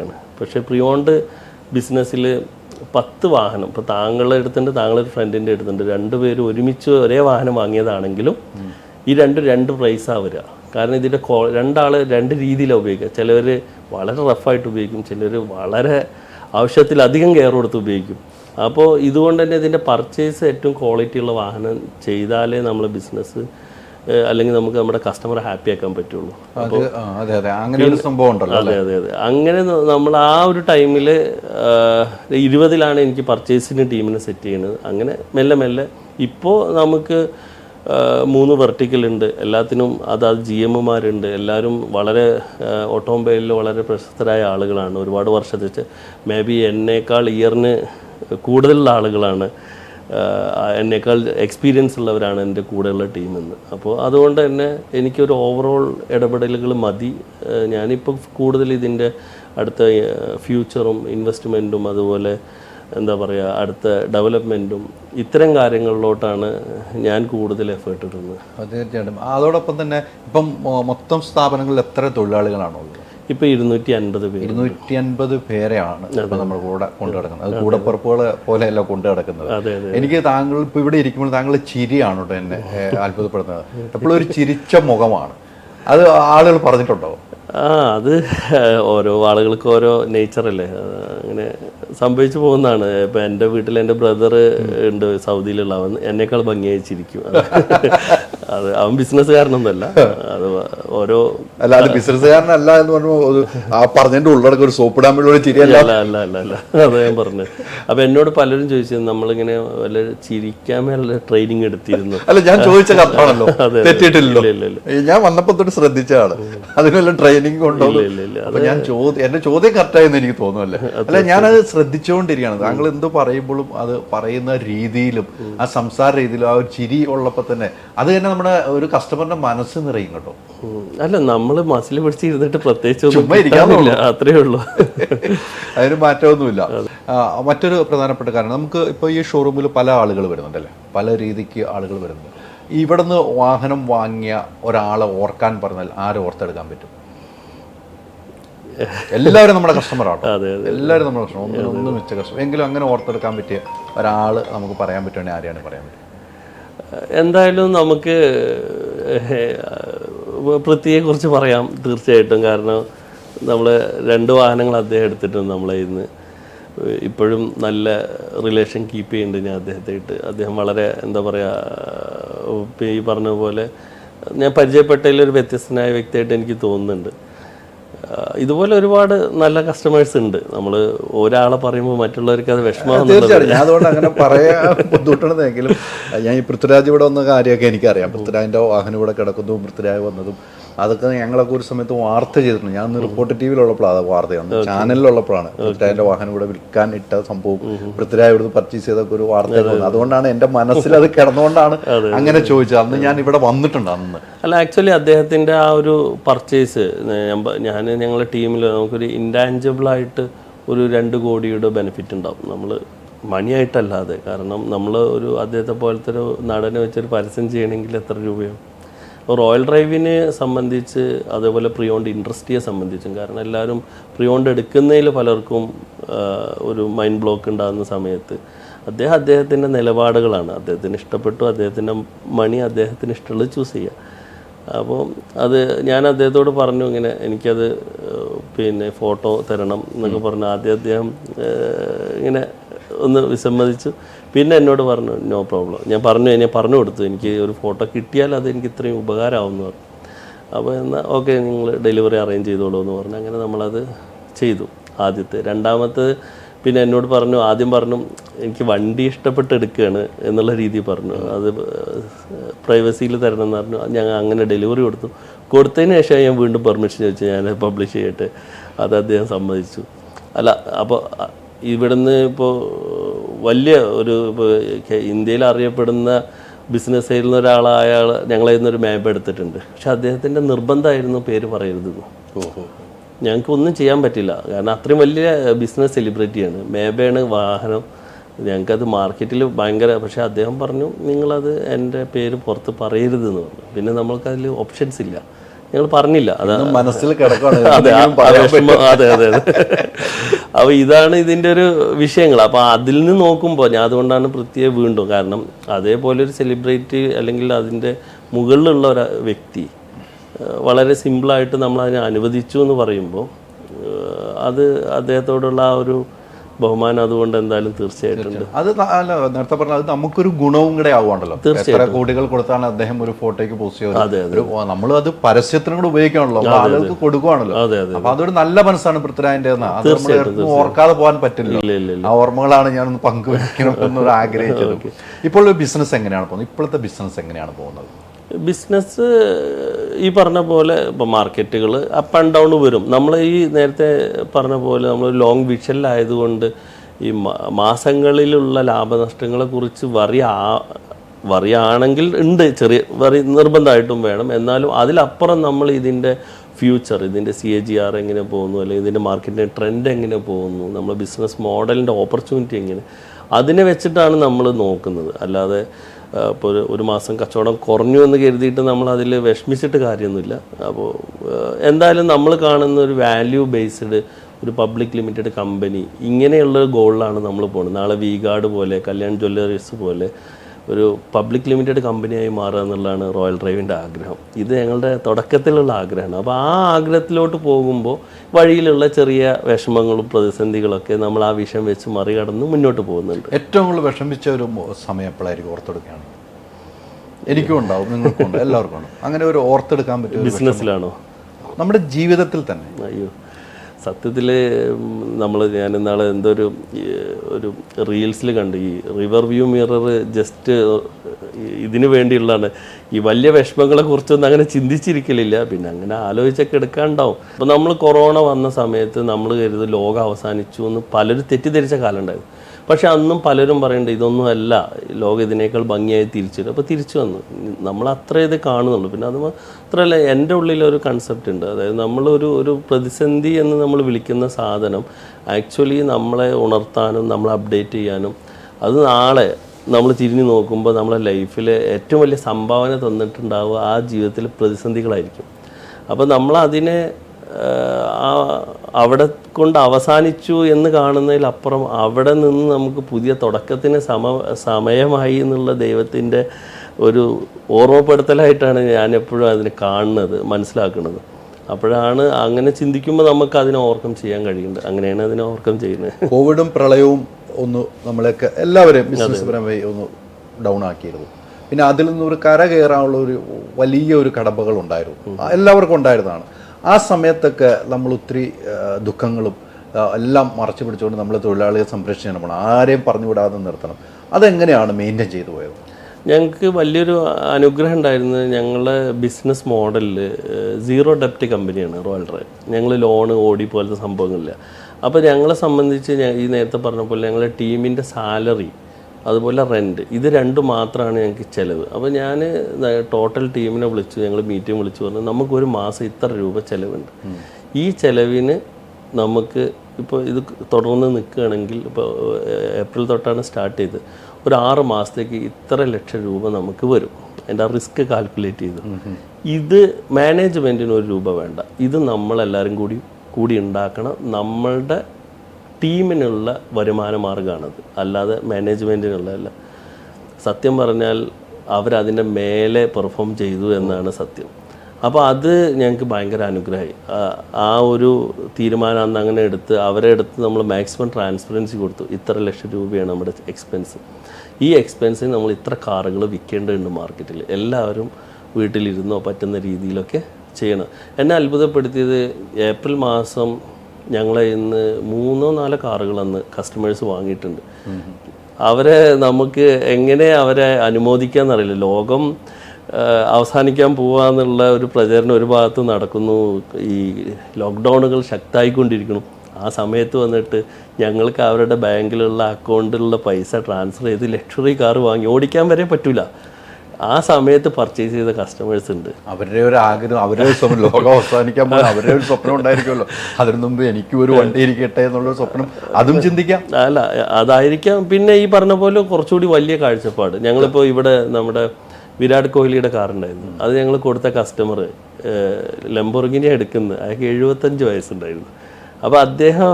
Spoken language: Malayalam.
ആണ് പക്ഷേ പ്രിയോണ്ട് ബിസിനസ്സിൽ പത്ത് വാഹനം ഇപ്പോൾ താങ്കളുടെ അടുത്തുണ്ട് താങ്കളൊരു ഫ്രണ്ടിന്റെ അടുത്തുണ്ട്. രണ്ടുപേരും ഒരുമിച്ച് ഒരേ വാഹനം വാങ്ങിയതാണെങ്കിലും ഈ രണ്ട് രണ്ട് പ്രൈസാണ് വരിക. കാരണം ഇതിന്റെ കോ രണ്ടാൾ രണ്ട് രീതിയിലാണ് ഉപയോഗിക്കുക. ചിലവർ വളരെ റഫായിട്ട് ഉപയോഗിക്കും ചിലർ വളരെ ആവശ്യത്തിലധികം കെയർ കൊടുത്ത് ഉപയോഗിക്കും. അപ്പോൾ ഇതുകൊണ്ട് തന്നെ ഇതിന്റെ പർച്ചേസ് ഏറ്റവും ക്വാളിറ്റിയുള്ള വാഹനം ചെയ്താലേ നമ്മൾ ബിസിനസ് അല്ലെങ്കിൽ നമുക്ക് നമ്മുടെ കസ്റ്റമറെ ഹാപ്പി ആക്കാൻ പറ്റുള്ളൂ. അത് അതെ അതെ. അങ്ങനെ ഒരു സംഭവം ഉണ്ടല്ലോ അതെ അതെ അതെ. അങ്ങനെ നമ്മൾ ആ ഒരു ടൈമിൽ ഇരുപതിലാണ് എനിക്ക് പർച്ചേസിന് ടീമിനെ സെറ്റ് ചെയ്യുന്നത്. അങ്ങനെ മെല്ലെ മെല്ലെ ഇപ്പോൾ നമുക്ക് മൂന്ന് വെർട്ടിക്കൽ ഉണ്ട്. എല്ലാത്തിനും അതാത് ജി എമ്മുമാരുണ്ട് എല്ലാവരും വളരെ ഓട്ടോമൊബൈലിൽ വളരെ പ്രശസ്തരായ ആളുകളാണ്. ഒരുപാട് വർഷത്തെ മേ ബി എന്നേക്കാൾ ഇയറിന് കൂടുതലുള്ള ആളുകളാണ്. എന്നേക്കാൾ എക്സ്പീരിയൻസ് ഉള്ളവരാണ് എന്റെ കൂടെയുള്ള ടീം എന്ന്. അപ്പോൾ അതുകൊണ്ട് തന്നെ എനിക്കൊരു ഓവറോൾ ഇടപെടലുകൾ മതി. ഞാനിപ്പോൾ കൂടുതൽ ഇതിന്റെ അടുത്ത ഫ്യൂച്ചറും ഇൻവെസ്റ്റ്മെന്റും അതുപോലെ എന്താ പറയുക അടുത്ത ഡെവലപ്മെന്റും ഇത്തരം കാര്യങ്ങളിലോട്ടാണ് ഞാൻ കൂടുതൽ എഫേർട്ട് ഇടുന്നത്. തീർച്ചയായിട്ടും. അതോടൊപ്പം തന്നെ ഇപ്പം മൊത്തം സ്ഥാപനങ്ങളിൽ എത്ര തൊഴിലാളികളാണുള്ളത്? ഇപ്പോൾ ഇരുന്നൂറ്റി അൻപത് പേര് ഇരുന്നൂറ്റി അൻപത് പേരെയാണ് ഇപ്പൊ നമ്മൾ കൂടെ കൊണ്ടു നടക്കുന്നത്. അത് കൂടപ്പുറപ്പുകളെ പോലെയല്ല കൊണ്ടു നടക്കുന്നത്. എനിക്ക് താങ്കൾ ഇപ്പൊ ഇവിടെ ഇരിക്കുമ്പോൾ താങ്കൾ ചിരിയാണ് കേട്ടോ എന്നെ അത്ഭുതപ്പെടുന്നത് എപ്പോഴും ഒരു ചിരിച്ച മുഖമാണ്. അത് ആളുകൾ പറഞ്ഞിട്ടുണ്ടോ? ആ അത് ഓരോ ആളുകൾക്ക് ഓരോ നേച്ചറല്ലേ അങ്ങനെ സംഭവിച്ചു പോകുന്നതാണ്. ഇപ്പം എന്റെ വീട്ടിൽ എന്റെ ബ്രദർ ഉണ്ട് സൗദിയിലുള്ള. അവൻ എന്നേക്കാൾ ഭംഗിയായി ചിരിക്കും. അത് അവൻ ബിസിനസ്സുകാരനൊന്നുമല്ല. അത് ഓരോ അല്ല അത് ബിസിനസ്സുകാരനല്ല എന്ന് പറഞ്ഞു ആ പറഞ്ഞതിന്റെ ഉള്ളടക്കം ഒരു സോപ്പ് വേണ്ടി ഒരു ചിരിയല്ല? അല്ല അല്ല അല്ല അല്ല അത് ഞാൻ പറഞ്ഞു അപ്പൊ എന്നോട് പലരും ചോദിച്ചു നമ്മളിങ്ങനെ വല്ല ചിരിക്കാൻ മേലെ ട്രെയിനിങ് എടുത്തിരുന്നു. അല്ല ഞാൻ ചോദിച്ച കത്താണല്ലോ. ഈ ഞാൻ വന്നപ്പോ തൊട്ട് ശ്രദ്ധിച്ചതാണ് അതിനെല്ലാം ട്രെയിനിങ് ഉണ്ടോ. അപ്പൊ ഞാൻ ചോദ്യം എന്റെ ചോദ്യം കറക്റ്റായെന്ന് എനിക്ക് തോന്നുമല്ലേ അല്ല ഞാനത് ശ്രദ്ധിച്ചുകൊണ്ടിരിക്കുകയാണ് താങ്കൾ എന്ത് പറയുമ്പോഴും അത് പറയുന്ന രീതിയിലും ആ സംസാര രീതിയിലും ആ ഒരു ചിരി ഉള്ളപ്പോ തന്നെ അത് തന്നെ നമ്മുടെ ഒരു കസ്റ്റമറിന്റെ മനസ്സ് നിറയും കേട്ടോ. അല്ല നമ്മൾ മസിൽ പിടിച്ചിരുന്നിട്ട് പ്രത്യേകിച്ച് ഒന്നും അത്രേ ഉള്ളൂ. അതിന് മാറ്റമൊന്നുമില്ല. മറ്റൊരു പ്രധാനപ്പെട്ട കാരണം നമുക്ക് ഇപ്പോൾ ഈ ഷോറൂമിൽ പല ആളുകൾ വരുന്നുണ്ടല്ലേ? പല രീതിക്ക് ആളുകൾ വരുന്നുണ്ട്. ഇവിടുന്ന് വാഹനം വാങ്ങിയ ഒരാളെ ഓർക്കാൻ പറഞ്ഞാൽ ആരെ ഓർത്തെടുക്കാൻ പറ്റും? എല്ലാവരും നമ്മുടെ കസ്റ്റമറാണ് എല്ലാവരും നമ്മുടെ കസ്റ്റമർ ഒന്നും ഒന്നും മിച്ച കസ്റ്റമർ എങ്കിലും അങ്ങനെ ഓർത്തെടുക്കാൻ പറ്റിയ ഒരാൾ നമുക്ക് പറയാൻ പറ്റുവാണെങ്കിൽ ആരെയാണ് പറയാൻ പറ്റുക? എന്തായാലും നമുക്ക് പൃഥ്വിയെ കുറിച്ച് പറയാം തീർച്ചയായിട്ടും. കാരണം നമ്മൾ രണ്ട് വാഹനങ്ങൾ അദ്ദേഹം എടുത്തിട്ടുണ്ട് നമ്മളെ ഇന്ന് ഇപ്പോഴും നല്ല റിലേഷൻ കീപ്പ് ചെയ്യുന്നുണ്ട് ഞാൻ അദ്ദേഹത്തായിട്ട്. അദ്ദേഹം വളരെ എന്താ പറയുക ഈ പറഞ്ഞ പോലെ ഞാൻ പരിചയപ്പെട്ടതിൽ ഒരു വ്യത്യസ്തനായ വ്യക്തിയായിട്ട് എനിക്ക് തോന്നുന്നുണ്ട്. ഇതുപോലെ ഒരുപാട് നല്ല കസ്റ്റമേഴ്സ് ഉണ്ട്. നമ്മൾ ഒരാളെ പറയുമ്പോൾ മറ്റുള്ളവർക്ക് അത് വിഷമം തീർച്ചയായിട്ടും. ഞാൻ അതുകൊണ്ട് അങ്ങനെ പറയാൻ ബുദ്ധിമുട്ടുണ്ടെങ്കിലും ഞാൻ ഈ പൃഥ്വിരാജ് ഇവിടെ വന്ന കാര്യമൊക്കെ എനിക്കറിയാം. പൃഥ്വിരാജിന്റെ വാഹനം ഇവിടെ കിടക്കുന്നതും പൃഥ്വിരാജ് വന്നതും അതൊക്കെ ഞങ്ങളൊക്കെ ഒരു സമയത്ത് വാർത്ത ചെയ്തിട്ടുണ്ട്. ഞാൻ റിപ്പോർട്ട് ടി വിയിലുള്ളപ്പോഴാണ് അത് വാർത്ത വന്നത് ചാനലിലുള്ളപ്പോഴാണ്. പൃഥ്വിരാജിന്റെ വാഹനം ഇവിടെ വിൽക്കാൻ ഇട്ട സംഭവം. പൃഥ്വിരാജ് ഇവിടുന്ന് പർച്ചേസ് ചെയ്തൊക്കെ ഒരു വാർത്ത അതുകൊണ്ടാണ് എന്റെ മനസ്സിൽ അത് കിടന്നുകൊണ്ടാണ് അങ്ങനെ ചോദിച്ചത്. അന്ന് ഞാൻ ഇവിടെ വന്നിട്ടുണ്ട് അന്ന്. അല്ല ആക്ച്വലി അദ്ദേഹത്തിന്റെ ആ ഒരു പർച്ചേസ് ഞാൻ ഞങ്ങളുടെ ടീമിൽ നമുക്കൊരു ഇൻടാഞ്ചിബിൾ ആയിട്ട് ഒരു രണ്ട് കോടിയുടെ ബെനിഫിറ്റ് ഉണ്ടാവും. നമ്മൾ മണിയായിട്ടല്ലാതെ. കാരണം നമ്മൾ ഒരു അദ്ദേഹത്തെ പോലത്തെ ഒരു നടനെ വെച്ചൊരു പരസ്യം ചെയ്യണമെങ്കിൽ എത്ര രൂപയോ റോയൽ ഡ്രൈവിനെ സംബന്ധിച്ച് അതേപോലെ പ്രിയോണ്ട് ഇൻഡസ്ട്രിയെ സംബന്ധിച്ചും കാരണം എല്ലാവരും പ്രിയോണ്ട് എടുക്കുന്നതിൽ പലർക്കും ഒരു മൈൻഡ് ബ്ലോക്ക് ഉണ്ടാകുന്ന സമയത്ത് അദ്ദേഹം അദ്ദേഹത്തിന്റെ നിലപാടുകളാണ്. അദ്ദേഹത്തിന് ഇഷ്ടപ്പെട്ടു അദ്ദേഹത്തിന്റെ മണി അദ്ദേഹത്തിന് ഇഷ്ടമുള്ളത് ചൂസ് ചെയ്യുക അപ്പോൾ അത് ഞാൻ അദ്ദേഹത്തോട് പറഞ്ഞു ഇങ്ങനെ എനിക്കത് പിന്നെ ഫോട്ടോ തരണം എന്നൊക്കെ പറഞ്ഞു ആദ്യം അദ്ദേഹം ഇങ്ങനെ ഒന്ന് വിസമ്മതിച്ചു പിന്നെ എന്നോട് പറഞ്ഞു നോ പ്രോബ്ലം. ഞാൻ പറഞ്ഞു ഞാൻ പറഞ്ഞു കൊടുത്തു. എനിക്ക് ഒരു ഫോട്ടോ കിട്ടിയാൽ അത് എനിക്ക് ഇത്രയും ഉപകാരമാവുമെന്ന് പറഞ്ഞു. അപ്പോൾ എന്നാൽ ഓക്കെ നിങ്ങൾ ഡെലിവറി അറേഞ്ച് ചെയ്തോളൂ എന്ന് പറഞ്ഞു. അങ്ങനെ നമ്മളത് ചെയ്തു. ആദ്യത്തെ. രണ്ടാമത്തെ പിന്നെ എന്നോട് പറഞ്ഞു ആദ്യം പറഞ്ഞു എനിക്ക് വണ്ടി ഇഷ്ടപ്പെട്ട് എടുക്കുകയാണ് എന്നുള്ള രീതി പറഞ്ഞു. അത് പ്രൈവസിയിൽ തരണം എന്ന് പറഞ്ഞു. ഞങ്ങൾ അങ്ങനെ ഡെലിവറി കൊടുത്തു. കൊടുത്തതിന് ശേഷം ഞാൻ വീണ്ടും പെർമിഷൻ ചോദിച്ചു. ഞാൻ പബ്ലിഷ് ചെയ്യട്ടെ. അത് അദ്ദേഹം സമ്മതിച്ചു. അല്ല അപ്പോൾ ഇവിടുന്ന് ഇപ്പോൾ വലിയ ഒരു ഇപ്പോൾ ഇന്ത്യയിൽ അറിയപ്പെടുന്ന ബിസിനസ് ചെയ്യുന്ന ഒരാളായ ആൾ ഞങ്ങളെ ഒരു മാപ്പ് എടുത്തിട്ടുണ്ട്. പക്ഷെ അദ്ദേഹത്തിന്റെ നിർബന്ധമായിരുന്നു പേര് പറയരുത്. ഓഹോ. ഞങ്ങൾക്ക് ഒന്നും ചെയ്യാൻ പറ്റില്ല. കാരണം അത്രയും വലിയ ബിസിനസ് സെലിബ്രിറ്റിയാണ് മേബയാണ് വാഹനം. ഞങ്ങൾക്കത് മാർക്കറ്റിൽ ഭയങ്കര പക്ഷെ അദ്ദേഹം പറഞ്ഞു നിങ്ങളത് എന്റെ പേര് പുറത്ത് പറയരുതെന്ന് പറഞ്ഞു. പിന്നെ നമ്മൾക്കതിൽ ഓപ്ഷൻസ് ഇല്ല. ഞങ്ങൾ പറഞ്ഞില്ല. അത് മനസ്സിൽ കിടക്കുകയാണ് അതെ അതെ അതെ. അതെ അപ്പൊ ഇതാണ് ഇതിന്റെ ഒരു വിഷയങ്ങൾ. അപ്പോൾ അതിൽ നിന്ന് നോക്കുമ്പോൾ ഞാൻ അതുകൊണ്ടാണ് പ്രത്യേക വീണ്ടും കാരണം അതേപോലെ ഒരു സെലിബ്രിറ്റി അല്ലെങ്കിൽ അതിന്റെ മുകളിലുള്ള ഒരു വ്യക്തി വളരെ സിമ്പിളായിട്ട് നമ്മൾ അതിനെ അനുവദിച്ചു എന്ന് പറയുമ്പോൾ അത് അദ്ദേഹത്തോടുള്ള ആ ഒരു ബഹുമാനം അതുകൊണ്ട് എന്തായാലും തീർച്ചയായിട്ടുണ്ട് അത് അല്ല നേരത്തെ പറഞ്ഞ അത് നമുക്കൊരു ഗുണവും കൂടെ ആവുകയാണല്ലോ. എത്ര കോടികൾ കൊടുത്താണ് അദ്ദേഹം ഒരു ഫോട്ടോയ്ക്ക് പോസ്റ്റ് ചെയ്തത്? നമ്മൾ അത്. പരസ്യത്തിനും കൂടെ ഉപയോഗിക്കണല്ലോ ആളുകൾക്ക് കൊടുക്കുകയാണല്ലോ അതെ അതെ അപ്പൊ അതൊരു നല്ല മനസ്സാണ് പൃഥ്വിരാജിന്റെ നമ്മൾ ഓർക്കാതെ പോകാൻ പറ്റില്ല ആ ഓർമ്മകളാണ് ഞാനൊന്ന് പങ്കുവെക്കണം എന്നൊരു ആഗ്രഹിച്ചത്. ഇപ്പോൾ ബിസിനസ് എങ്ങനെയാണ് പോകുന്നത്? ഇപ്പോഴത്തെ ബിസിനസ് എങ്ങനെയാണ് പോകുന്നത്? ബിസിനസ് ഈ പറഞ്ഞ പോലെ ഇപ്പോൾ മാർക്കറ്റുകൾ അപ്പ് ആൻഡ് ഡൗൺ വരും. നമ്മൾ ഈ നേരത്തെ പറഞ്ഞ പോലെ നമ്മൾ ലോങ് വിഷനിലായതുകൊണ്ട് ഈ മാസങ്ങളിലുള്ള ലാഭനഷ്ടങ്ങളെ കുറിച്ച് ആ വറിയാണെങ്കിൽ ഉണ്ട്. ചെറിയ വറി നിർബന്ധമായിട്ടും വേണം. എന്നാലും അതിലപ്പുറം നമ്മൾ ഇതിന്റെ ഫ്യൂച്ചർ ഇതിന്റെ സി എ ജി ആർ എങ്ങനെ പോകുന്നു അല്ലെങ്കിൽ ഇതിന്റെ മാർക്കറ്റിന്റെ ട്രെൻഡ് എങ്ങനെ പോകുന്നു നമ്മൾ ബിസിനസ് മോഡലിന്റെ ഓപ്പർച്യൂണിറ്റി എങ്ങനെ അതിനെ വെച്ചിട്ടാണ് നമ്മൾ നോക്കുന്നത്. അല്ലാതെ ഇപ്പോൾ ഒരു ഒരു മാസം കച്ചവടം കുറഞ്ഞു എന്ന് കരുതിയിട്ട് നമ്മൾ അതിൽ വിഷമിച്ചിട്ട് കാര്യമൊന്നുമില്ല. അപ്പോൾ എന്തായാലും നമ്മൾ കാണുന്ന ഒരു വാല്യൂ ബേസ്ഡ് ഒരു പബ്ലിക് ലിമിറ്റഡ് കമ്പനി ഇങ്ങനെയുള്ള ഗോളിലാണ് നമ്മൾ പോകുന്നത്. നാളെ വി ഗാർഡ് പോലെ കല്യാൺ ജ്വല്ലറീസ് പോലെ ഒരു പബ്ലിക് ലിമിറ്റഡ് കമ്പനിയായി മാറുക എന്നുള്ളതാണ് റോയൽ ഡ്രൈവിന്റെ ആഗ്രഹം. ഇത് ഞങ്ങളുടെ തുടക്കത്തിലുള്ള ആഗ്രഹമാണ്. അപ്പോൾ ആ ആഗ്രഹത്തിലോട്ട് പോകുമ്പോൾ വഴിയിലുള്ള ചെറിയ വിഷമങ്ങളും പ്രതിസന്ധികളൊക്കെ നമ്മൾ ആ വിഷം വെച്ച് മറികടന്ന് മുന്നോട്ട് പോകുന്നുണ്ട്. ഏറ്റവും കൂടുതൽ വിഷമിച്ച ഒരു സമയം എപ്പോഴായിരിക്കും ഓർത്തെടുക്കുകയാണ്? എനിക്കും ഉണ്ടാവും നിങ്ങൾക്കും എല്ലാവർക്കും അങ്ങനെ ഒരു ഓർത്തെടുക്കാൻ പറ്റും ബിസിനസ്സിലാണോ നമ്മുടെ ജീവിതത്തിൽ തന്നെ അയ്യോ. സത്യത്തിൽ നമ്മൾ ഞാൻ ഇന്നാളെ എന്തോ ഒരു ഒരു റീൽസിൽ കണ്ടു ഈ റിവർ വ്യൂ മിറർ ജസ്റ്റ് ഇതിനു വേണ്ടിയുള്ളതാണ്. ഈ വലിയ വിഷമങ്ങളെ കുറിച്ചൊന്നും അങ്ങനെ ചിന്തിച്ചിരിക്കലില്ല. പിന്നെ അങ്ങനെ ആലോചിച്ചൊക്കെ എടുക്കാണ്ടാവും. അപ്പോൾ നമ്മൾ കൊറോണ വന്ന സമയത്ത് നമ്മൾ കരുത് ലോകം അവസാനിച്ചു എന്ന് പലരും തെറ്റിദ്ധരിച്ച കാലം ഉണ്ടായിരുന്നു. പക്ഷെ അന്നും പലരും പറയുന്നുണ്ട് ഇതൊന്നും അല്ല ലോകം ഇതിനേക്കാൾ ഭംഗിയായി തിരിച്ചു അപ്പോൾ തിരിച്ചു വന്നു. നമ്മൾ അത്ര ഇത് കാണുന്നുള്ളൂ. പിന്നെ അത് മാത്രമല്ല എന്റെ ഉള്ളിലൊരു കൺസെപ്റ്റ് ഉണ്ട്. അതായത് നമ്മളൊരു ഒരു പ്രതിസന്ധി എന്ന് നമ്മൾ വിളിക്കുന്ന സാധനം ആക്ച്വലി നമ്മളെ ഉണർത്താനും നമ്മളെ അപ്ഡേറ്റ് ചെയ്യാനും അത് നാളെ നമ്മൾ തിരിഞ്ഞു നോക്കുമ്പോൾ നമ്മളെ ലൈഫിൽ ഏറ്റവും വലിയ സംഭാവന തന്നിട്ടുണ്ടാവുക ആ ജീവിതത്തിൽ പ്രതിസന്ധികളായിരിക്കും. അപ്പോൾ നമ്മൾ അതിനെ അവിടെ കൊണ്ട് അവസാനിച്ചു എന്ന് കാണുന്നതിലപ്പുറം അവിടെ നിന്ന് നമുക്ക് പുതിയ തുടക്കത്തിന് സമ സമയമായി എന്നുള്ള ദൈവത്തിന്റെ ഒരു ഓർമ്മപ്പെടുത്തലായിട്ടാണ് ഞാൻ എപ്പോഴും അതിനെ കാണുന്നത് മനസ്സിലാക്കുന്നത്. അപ്പോഴാണ് അങ്ങനെ ചിന്തിക്കുമ്പോൾ നമുക്ക് അതിനെ ഓർക്കം ചെയ്യാൻ കഴിയുന്നത്. അങ്ങനെയാണ് അതിനെ ഓർക്കം ചെയ്യുന്നത്. കോവിഡും പ്രളയവും ഒന്ന് നമ്മളെയൊക്കെ എല്ലാവരെയും ഒന്ന് ഡൗൺ ആക്കിയിരുന്നു. പിന്നെ അതിൽ നിന്ന് ഒരു കര കയറാനുള്ള ഒരു വലിയ ഒരു കടമ്പകൾ ഉണ്ടായിരുന്നു. എല്ലാവർക്കും ഉണ്ടായിരുന്നതാണ്. ആ സമയത്തൊക്കെ നമ്മൾ ഒത്തിരി ദുഃഖങ്ങളും എല്ലാം മറച്ചു പിടിച്ചുകൊണ്ട് നമ്മൾ തൊഴിലാളിയെ സംരക്ഷിക്കണം ആരെയും പറഞ്ഞു വിടാതെ നിർത്തണം. അതെങ്ങനെയാണ് മെയിന്റെയിൻ ചെയ്തു പോയത്? ഞങ്ങൾക്ക് വലിയൊരു അനുഗ്രഹം ഉണ്ടായിരുന്നത് ഞങ്ങളുടെ ബിസിനസ് മോഡലിൽ സീറോ ഡെപ്റ്റ് കമ്പനിയാണ് റോയൽ ഡ്രൈവ് ഞങ്ങൾ ലോണ് ഓടി പോലത്തെ സംഭവങ്ങളില്ല. അപ്പോൾ ഞങ്ങളെ സംബന്ധിച്ച് ഈ നേരത്തെ പറഞ്ഞ പോലെ ഞങ്ങളുടെ ടീമിന്റെ സാലറി അതുപോലെ റെന്റ് ഇത് രണ്ടും മാത്രമാണ് ഞങ്ങൾക്ക് ചിലവ്. അപ്പോൾ ഞാൻ ടോട്ടൽ ടീമിനെ വിളിച്ചു ഞങ്ങൾ മീറ്റിംഗ് വിളിച്ചു പറഞ്ഞു നമുക്കൊരു മാസം ഇത്ര രൂപ ചിലവുണ്ട്. ഈ ചിലവിന് നമുക്ക് ഇപ്പോൾ ഇത് തുടർന്ന് നിൽക്കുകയാണെങ്കിൽ ഇപ്പോൾ ഏപ്രിൽ തൊട്ടാണ് സ്റ്റാർട്ട് ചെയ്തത് ഒരു ആറ് മാസത്തേക്ക് ഇത്ര ലക്ഷം രൂപ നമുക്ക് വരും. എന്റെ ആ റിസ്ക് കാൽക്കുലേറ്റ് ചെയ്ത് ഇത് മാനേജ്മെന്റിന് ഒരു രൂപ വേണ്ട. ഇത് നമ്മളെല്ലാവരും കൂടി കൂടി ഉണ്ടാക്കണം. നമ്മളുടെ ടീമിനുള്ള വരുമാന മാർഗമാണത്. അല്ലാതെ മാനേജ്മെന്റിനുള്ളതല്ല സത്യം പറഞ്ഞാൽ അവരതിന്റെ മേലെ പെർഫോം ചെയ്തു എന്നാണ് സത്യം. അപ്പോൾ അത് ഞങ്ങൾക്ക് ഭയങ്കര അനുഗ്രഹമായി. ആ- ഒരു തീരുമാനം അന്ന് അങ്ങനെ എടുത്ത് അവരെ എടുത്ത് നമ്മൾ മാക്സിമം ട്രാൻസ്പെറൻസി കൊടുത്തു. ഇത്ര ലക്ഷം രൂപയാണ് നമ്മുടെ എക്സ്പെൻസ് ഈ എക്സ്പെൻസിന് നമ്മൾ ഇത്ര കാറുകൾ വിൽക്കേണ്ടതുണ്ട് മാർക്കറ്റിൽ എല്ലാവരും വീട്ടിലിരുന്നോ പറ്റുന്ന രീതിയിലൊക്കെ ചെയ്യണം. എന്നെ അത്ഭുതപ്പെടുത്തിയത് ഏപ്രിൽ മാസം ഞങ്ങളെ ഇന്ന് മൂന്നോ നാലോ കാറുകൾ അന്ന് കസ്റ്റമേഴ്സ് വാങ്ങിയിട്ടുണ്ട്. അവരെ നമുക്ക് എങ്ങനെ അവരെ അനുമോദിക്കാന്നറിയില്ല. ലോകം അവസാനിക്കാൻ പോവാന്നുള്ള ഒരു പ്രചരണം ഒരു ഭാഗത്ത് നടക്കുന്നു. ഈ ലോക്ക്ഡൗണുകൾ ശക്തമായിക്കൊണ്ടിരിക്കണം ആ സമയത്ത് വന്നിട്ട് ഞങ്ങൾക്ക് അവരുടെ ബാങ്കിലുള്ള അക്കൗണ്ടിലുള്ള പൈസ ട്രാൻസ്ഫർ ചെയ്ത് ലക്ഷറി കാർ വാങ്ങി. ഓടിക്കാൻ വരെ പറ്റൂല. ആ സമയത്ത് പർച്ചേസ് ചെയ്ത കസ്റ്റമേഴ്സ് ഉണ്ട്. അവരുടെ ഒരു ആഗ്രഹം അവരുടെ സ്വപ്നം. ലോകം അവസാനിക്കാൻ പോകുന്ന അവരുടെ ഒരു സ്വപ്നം ഉണ്ടായിരിക്കുമല്ലോ. അതിനു മുമ്പ് എനിക്കും ഒരു വണ്ടി ഇരിക്കട്ടെ എന്നുള്ള സ്വപ്നം. അതും ചിന്തിക്കാം. അല്ല അതായിരിക്കാം. പിന്നെ ഈ പറഞ്ഞ പോലെ കുറച്ചുകൂടി വലിയ കാഴ്ചപ്പാട്. ഞങ്ങളിപ്പോൾ ഇവിടെ നമ്മുടെ വിരാട് കോഹ്ലിയുടെ കാറുണ്ടായിരുന്നു അത് ഞങ്ങൾ കൊടുത്ത കസ്റ്റമർ ലംബോർഗിനി എടുക്കുന്നത് അയാൾക്ക് എഴുപത്തഞ്ച് വയസ്സുണ്ടായിരുന്നു. അപ്പോൾ അദ്ദേഹം